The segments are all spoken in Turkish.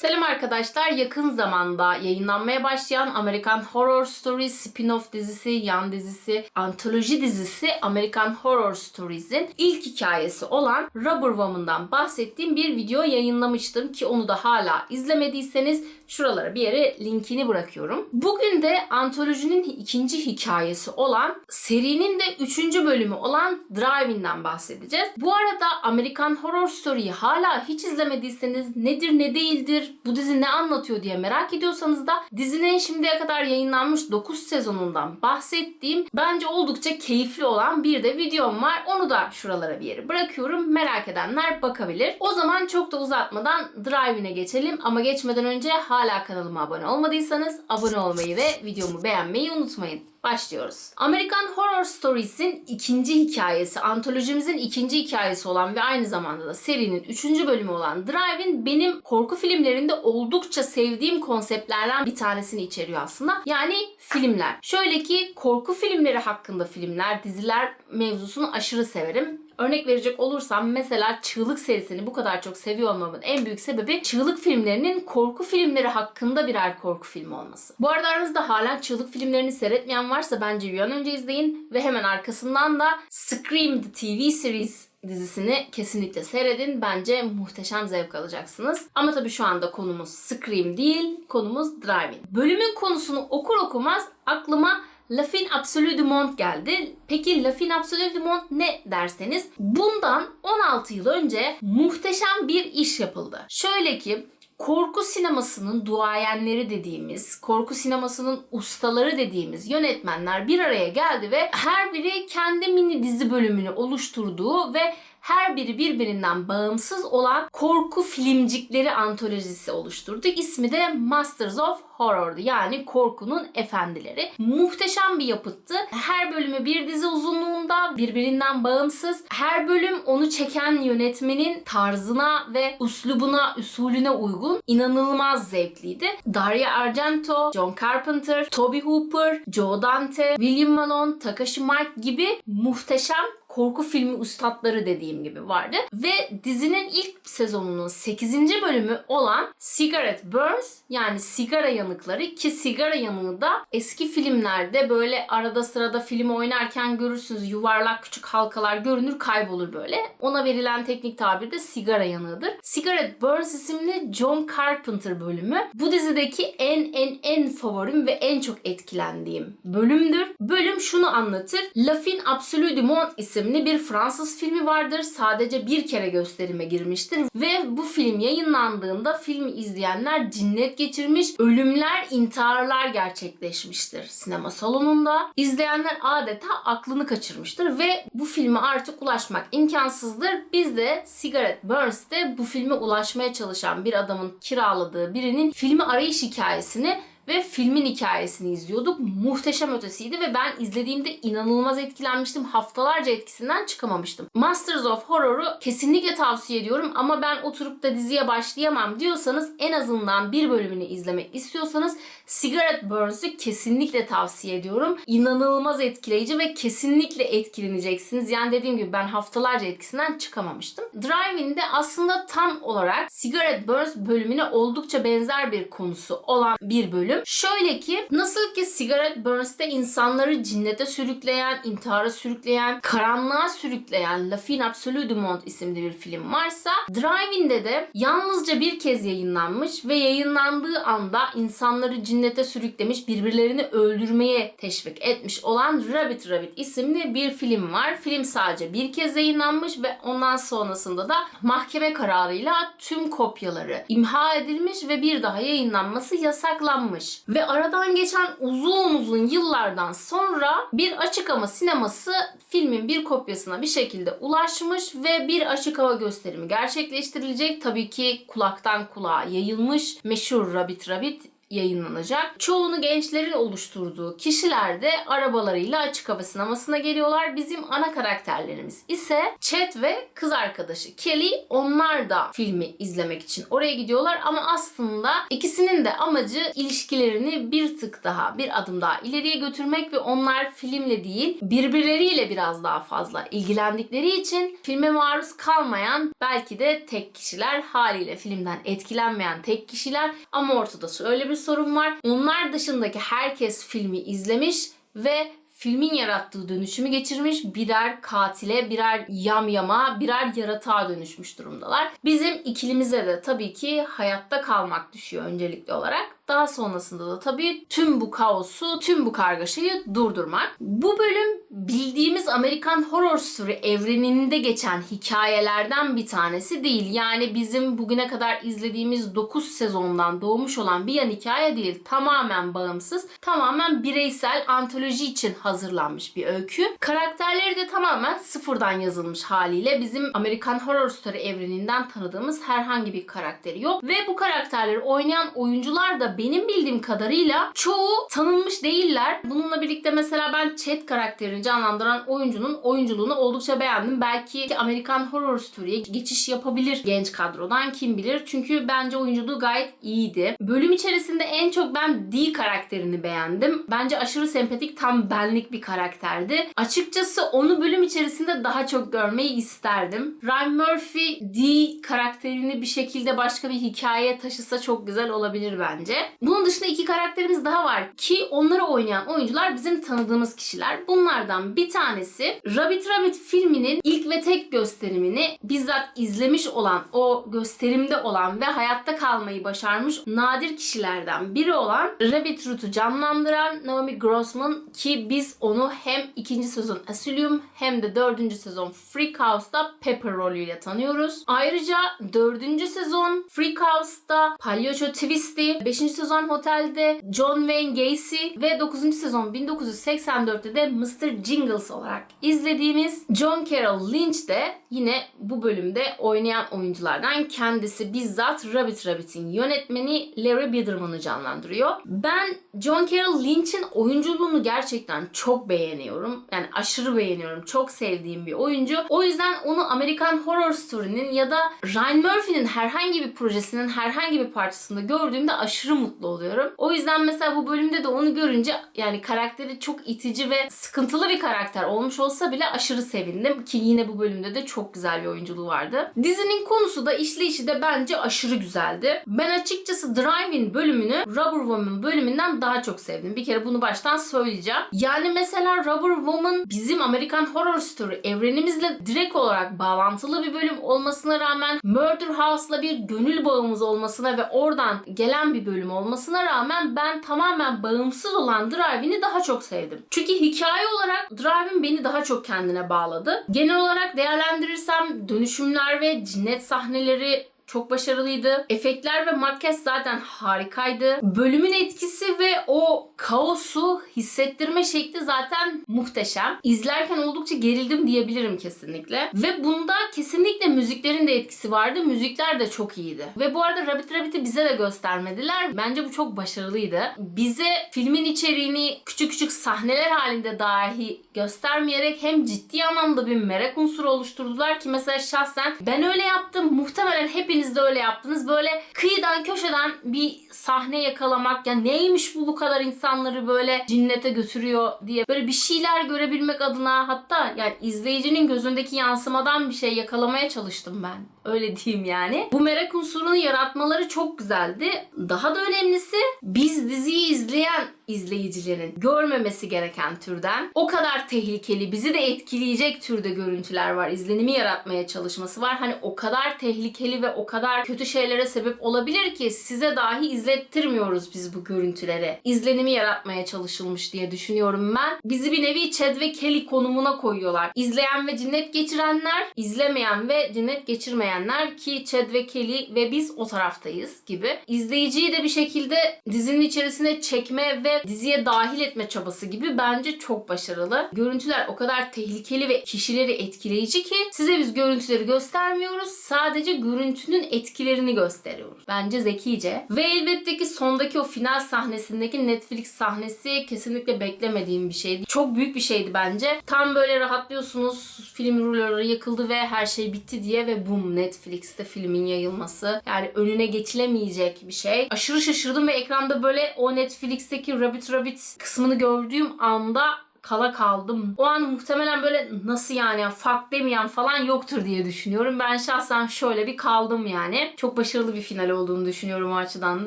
Selam arkadaşlar. Yakın zamanda yayınlanmaya başlayan American Horror Stories spin-off dizisi, yan dizisi, antoloji dizisi American Horror Stories'in ilk hikayesi olan Rubber Woman'dan bahsettiğim bir video yayınlamıştım ki onu da hala izlemediyseniz şuralara bir yere linkini bırakıyorum. Bugün de antolojinin ikinci hikayesi olan serinin de üçüncü bölümü olan Drive-In'den bahsedeceğiz. Bu arada American Horror Story'yi hala hiç izlemediyseniz nedir ne değildir, bu dizi ne anlatıyor diye merak ediyorsanız da dizinin şimdiye kadar yayınlanmış 9 sezonundan bahsettiğim bence oldukça keyifli olan bir de videom var. Onu da şuralara bir yere bırakıyorum. Merak edenler bakabilir. O zaman çok da uzatmadan Drive-In'e geçelim ama geçmeden önce hala kanalıma abone olmadıysanız abone olmayı ve videomu beğenmeyi unutmayın. Başlıyoruz. American Horror Stories'in ikinci hikayesi, antolojimizin ikinci hikayesi olan ve aynı zamanda da serinin üçüncü bölümü olan Drive-In benim korku filmlerinde oldukça sevdiğim konseptlerden bir tanesini içeriyor aslında. Yani filmler. Şöyle ki korku filmleri hakkında filmler, diziler mevzusunu aşırı severim. Örnek verecek olursam mesela Çığlık serisini bu kadar çok seviyor olmamın en büyük sebebi Çığlık filmlerinin korku filmleri hakkında birer korku filmi olması. Bu arada aranızda hala Çığlık filmlerini seyretmeyen varsa bence bir an önce izleyin ve hemen arkasından da Scream The TV Series dizisini kesinlikle seyredin. Bence muhteşem zevk alacaksınız. Ama tabii şu anda konumuz Scream değil, konumuz Drive-In. Bölümün konusunu okur okumaz aklıma La Fin Absolue du Monde geldi. Peki La Fin Absolue du Monde ne derseniz bundan 16 yıl önce muhteşem bir iş yapıldı. Şöyle ki korku sinemasının duayenleri dediğimiz, korku sinemasının ustaları dediğimiz yönetmenler bir araya geldi ve her biri kendi mini dizi bölümünü oluşturduğu ve her biri birbirinden bağımsız olan korku filmcikleri antolojisi oluşturdu. İsmi de Masters of Horror'du. Yani korkunun efendileri. Muhteşem bir yapıttı. Her bölümü bir dizi uzunluğunda birbirinden bağımsız. Her bölüm onu çeken yönetmenin tarzına ve uslubuna, usulüne uygun inanılmaz zevkliydi. Dario Argento, John Carpenter, Toby Hooper, Joe Dante, William Malone, Takashi Miike gibi muhteşem korku filmi ustadları dediğim gibi vardı. Ve dizinin ilk sezonunun 8. bölümü olan Cigarette Burns yani sigara yanıkları ki sigara yanığı da eski filmlerde böyle arada sırada film oynarken görürsünüz yuvarlak küçük halkalar görünür kaybolur böyle. Ona verilen teknik tabir de sigara yanığıdır. Cigarette Burns isimli John Carpenter bölümü bu dizideki en en en favorim ve en çok etkilendiğim bölümdür. Bölüm şunu anlatır. La Fin Absolue du Monde isimli bir Fransız filmi vardır. Sadece bir kere gösterime girmiştir ve bu film yayınlandığında filmi izleyenler cinnet geçirmiş, ölümler, intiharlar gerçekleşmiştir sinema salonunda. İzleyenler adeta aklını kaçırmıştır ve bu filme artık ulaşmak imkansızdır. Biz de Cigarette Burns'te bu filme ulaşmaya çalışan bir adamın kiraladığı birinin filmi arayış hikayesini ve filmin hikayesini izliyorduk. Muhteşem ötesiydi ve ben izlediğimde inanılmaz etkilenmiştim. Haftalarca etkisinden çıkamamıştım. Masters of Horror'u kesinlikle tavsiye ediyorum ama ben oturup da diziye başlayamam diyorsanız en azından bir bölümünü izlemek istiyorsanız Cigarette Burns'ü kesinlikle tavsiye ediyorum. İnanılmaz etkileyici ve kesinlikle etkileneceksiniz. Yani dediğim gibi ben haftalarca etkisinden çıkamamıştım. Drive-In'de aslında tam olarak Cigarette Burns bölümüne oldukça benzer bir konusu olan bir bölüm. Şöyle ki nasıl ki Cigarette Burns'te insanları cinnete sürükleyen, intihara sürükleyen, karanlığa sürükleyen La Fin Absolue du Monde isimli bir film varsa Drive-In'de de yalnızca bir kez yayınlanmış ve yayınlandığı anda insanları cinnete sürüklemiş, birbirlerini öldürmeye teşvik etmiş olan Rabbit Rabbit isimli bir film var. Film sadece bir kez yayınlanmış ve ondan sonrasında da mahkeme kararıyla tüm kopyaları imha edilmiş ve bir daha yayınlanması yasaklanmış. Ve aradan geçen uzun uzun yıllardan sonra bir açık hava sineması filmin bir kopyasına bir şekilde ulaşmış ve bir açık hava gösterimi gerçekleştirilecek. Tabii ki kulaktan kulağa yayılmış meşhur Rabbit Rabbit yayınlanacak. Çoğunu gençlerin oluşturduğu kişiler de arabalarıyla açık hava sinemasına geliyorlar. Bizim ana karakterlerimiz ise Chet ve kız arkadaşı Kelly. Onlar da filmi izlemek için oraya gidiyorlar ama aslında ikisinin de amacı ilişkilerini bir tık daha, bir adım daha ileriye götürmek ve onlar filmle değil birbirleriyle biraz daha fazla ilgilendikleri için filme maruz kalmayan belki de tek kişiler haliyle filmden etkilenmeyen tek kişiler ama ortada şöyle bir sorun var. Onlar dışındaki herkes filmi izlemiş ve filmin yarattığı dönüşümü geçirmiş birer katile, birer yamyama, birer yaratığa dönüşmüş durumdalar. Bizim ikilimize de tabii ki hayatta kalmak düşüyor öncelikli olarak. Daha sonrasında da tabii tüm bu kaosu, tüm bu kargaşayı durdurmak. Bu bölüm bildiğimiz Amerikan Horror Story evreninde geçen hikayelerden bir tanesi değil. Yani bizim bugüne kadar izlediğimiz 9 sezondan doğmuş olan bir yan hikaye değil. Tamamen bağımsız, tamamen bireysel antoloji için hazırlanmış bir öykü. Karakterleri de tamamen sıfırdan yazılmış haliyle. Bizim Amerikan Horror Story evreninden tanıdığımız herhangi bir karakteri yok. Ve bu karakterleri oynayan oyuncular da benim bildiğim kadarıyla çoğu tanınmış değiller. Bununla birlikte mesela ben Chet karakterini canlandıran oyuncunun oyunculuğunu oldukça beğendim. Belki Amerikan Horror Story'ye geçiş yapabilir genç kadrodan kim bilir. Çünkü bence oyunculuğu gayet iyiydi. Bölüm içerisinde en çok ben Dee karakterini beğendim. Bence aşırı sempatik tam benlik bir karakterdi. Açıkçası onu bölüm içerisinde daha çok görmeyi isterdim. Ryan Murphy Dee karakterini bir şekilde başka bir hikayeye taşısa çok güzel olabilir bence. Bunun dışında iki karakterimiz daha var ki onları oynayan oyuncular bizim tanıdığımız kişiler. Bunlardan bir tanesi Rabbit Rabbit filminin ilk ve tek gösterimini bizzat izlemiş olan, o gösterimde olan ve hayatta kalmayı başarmış nadir kişilerden biri olan Rabbit Root'u canlandıran Naomi Grossman ki biz onu hem ikinci sezon Asylum hem de dördüncü sezon Freak House'da Pepper rolüyle tanıyoruz. Ayrıca dördüncü sezon Freak House'da Palyaço Twisty, beşinci sezon Hotel'de John Wayne Gacy ve 9. sezon 1984'te de Mr. Jingles olarak izlediğimiz John Carroll Lynch de yine bu bölümde oynayan oyunculardan kendisi bizzat Rabbit Rabbit'in yönetmeni Larry Biederman'ı canlandırıyor. Ben John Carroll Lynch'in oyunculuğunu gerçekten çok beğeniyorum. Yani aşırı beğeniyorum. Çok sevdiğim bir oyuncu. O yüzden onu Amerikan Horror Story'nin ya da Ryan Murphy'nin herhangi bir projesinin herhangi bir parçasında gördüğümde aşırı mutlu oluyorum. O yüzden mesela bu bölümde de onu görünce yani karakteri çok itici ve sıkıntılı bir karakter olmuş olsa bile aşırı sevindim ki yine bu bölümde de çok güzel bir oyunculuğu vardı. Dizinin konusu da işleyişi de bence aşırı güzeldi. Ben açıkçası Drive-In bölümünü Rubber Woman bölümünden daha çok sevdim. Bir kere bunu baştan söyleyeceğim. Yani mesela Rubber Woman bizim Amerikan Horror Story evrenimizle direkt olarak bağlantılı bir bölüm olmasına rağmen Murder House'la bir gönül bağımız olmasına ve oradan gelen bir bölüm olmasına rağmen ben tamamen bağımsız olan Drive-In'i daha çok sevdim. Çünkü hikaye olarak Drive-In beni daha çok kendine bağladı. Genel olarak değerlendirirsem dönüşümler ve cinnet sahneleri çok başarılıydı. Efektler ve makyaj zaten harikaydı. Bölümün etkisi ve o kaosu hissettirme şekli zaten muhteşem. İzlerken oldukça gerildim diyebilirim kesinlikle. Ve bunda kesinlikle müziklerin de etkisi vardı. Müzikler de çok iyiydi. Ve bu arada Rabbit Rabbit'i bize de göstermediler. Bence bu çok başarılıydı. Bize filmin içeriğini küçük küçük sahneler halinde dahi göstermeyerek hem ciddi anlamda bir merak unsuru oluşturdular ki mesela şahsen ben öyle yaptım. Muhtemelen hepiniz de öyle yaptınız. Böyle kıyıdan köşeden bir sahne yakalamak ya neymiş bu bu kadar insanları böyle cinnete götürüyor diye böyle bir şeyler görebilmek adına hatta yani izleyicinin gözündeki yansımadan bir şey yakalamaya çalıştım ben. Öyle diyeyim yani. Bu merak unsurunu yaratmaları çok güzeldi. Daha da önemlisi biz diziyi izleyen izleyicilerin görmemesi gereken türden o kadar tehlikeli bizi de etkileyecek türde görüntüler var. İzlenimi yaratmaya çalışması var. Hani o kadar tehlikeli ve o kadar kötü şeylere sebep olabilir ki size dahi izlettirmiyoruz biz bu görüntüleri. İzlenimi yaratmaya çalışılmış diye düşünüyorum ben. Bizi bir nevi Chad ve Kelly konumuna koyuyorlar. İzleyen ve cinnet geçirenler, izlemeyen ve cinnet geçirmeyen izlemeyenler ki Chad ve Kelly ve biz o taraftayız gibi. İzleyiciyi de bir şekilde dizinin içerisine çekme ve diziye dahil etme çabası gibi bence çok başarılı. Görüntüler o kadar tehlikeli ve kişileri etkileyici ki size biz görüntüleri göstermiyoruz. Sadece görüntünün etkilerini gösteriyoruz. Bence zekice. Ve elbette ki sondaki o final sahnesindeki Netflix sahnesi kesinlikle beklemediğim bir şeydi. Çok büyük bir şeydi bence. Tam böyle rahatlıyorsunuz. Film ruloları yakıldı ve her şey bitti diye ve bum Netflix'te filmin yayılması. Yani önüne geçilemeyecek bir şey. Aşırı şaşırdım ve ekranda böyle o Netflix'teki Rabbit Rabbit kısmını gördüğüm anda kala kaldım. O an muhtemelen böyle nasıl yani fuck demeyen falan yoktur diye düşünüyorum. Ben şahsen şöyle bir kaldım yani. Çok başarılı bir final olduğunu düşünüyorum o açıdan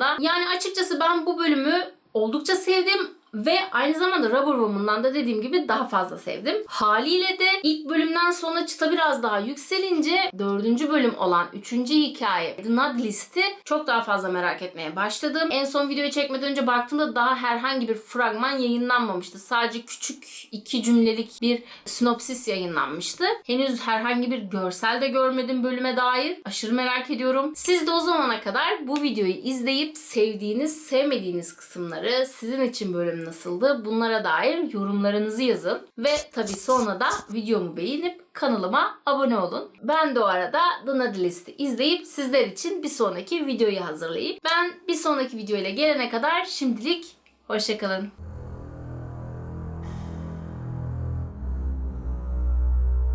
da. Yani açıkçası ben bu bölümü oldukça sevdim. Ve aynı zamanda Rubber Woman'dan da dediğim gibi daha fazla sevdim. Haliyle de ilk bölümden sonra çıta biraz daha yükselince dördüncü bölüm olan üçüncü hikaye The Not List'i çok daha fazla merak etmeye başladım. En son videoyu çekmeden önce baktığımda daha herhangi bir fragman yayınlanmamıştı. Sadece küçük iki cümlelik bir sinopsis yayınlanmıştı. Henüz herhangi bir görsel de görmedim bölüme dair. Aşırı merak ediyorum. Siz de o zamana kadar bu videoyu izleyip sevdiğiniz, sevmediğiniz kısımları sizin için nasıldı bunlara dair yorumlarınızı yazın. Ve tabii sonra da videomu beğenip kanalıma abone olun. Ben de o arada The Nadi izleyip sizler için bir sonraki videoyu hazırlayayım. Ben bir sonraki videoyla gelene kadar şimdilik hoşçakalın.